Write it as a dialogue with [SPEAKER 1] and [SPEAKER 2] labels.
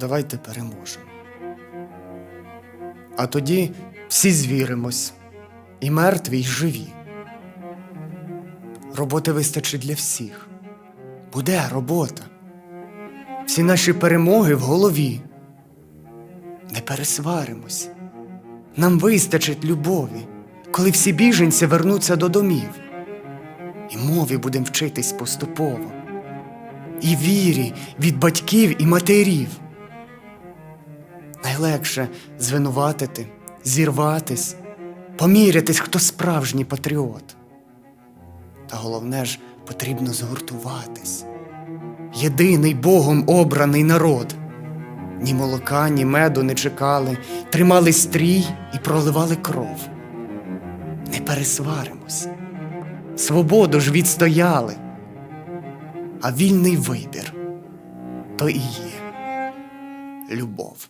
[SPEAKER 1] давайте переможемо. А тоді всі звіримось, і мертві, і живі. Роботи вистачить для всіх. Буде робота. Всі наші перемоги в голові. Не пересваримось. Нам вистачить любові, коли всі біженці вернуться до домів. І мові будемо вчитись поступово, і вірі від батьків і матерів. Найлегше звинуватити, зірватись, помірятись, хто справжній патріот. Та головне ж потрібно згуртуватись. Єдиний Богом обраний народ. Ні молока, ні меду не чекали, тримали стрій і проливали кров. Не пересваримось. Свободу ж відстояли. А вільний вибір то і є любов.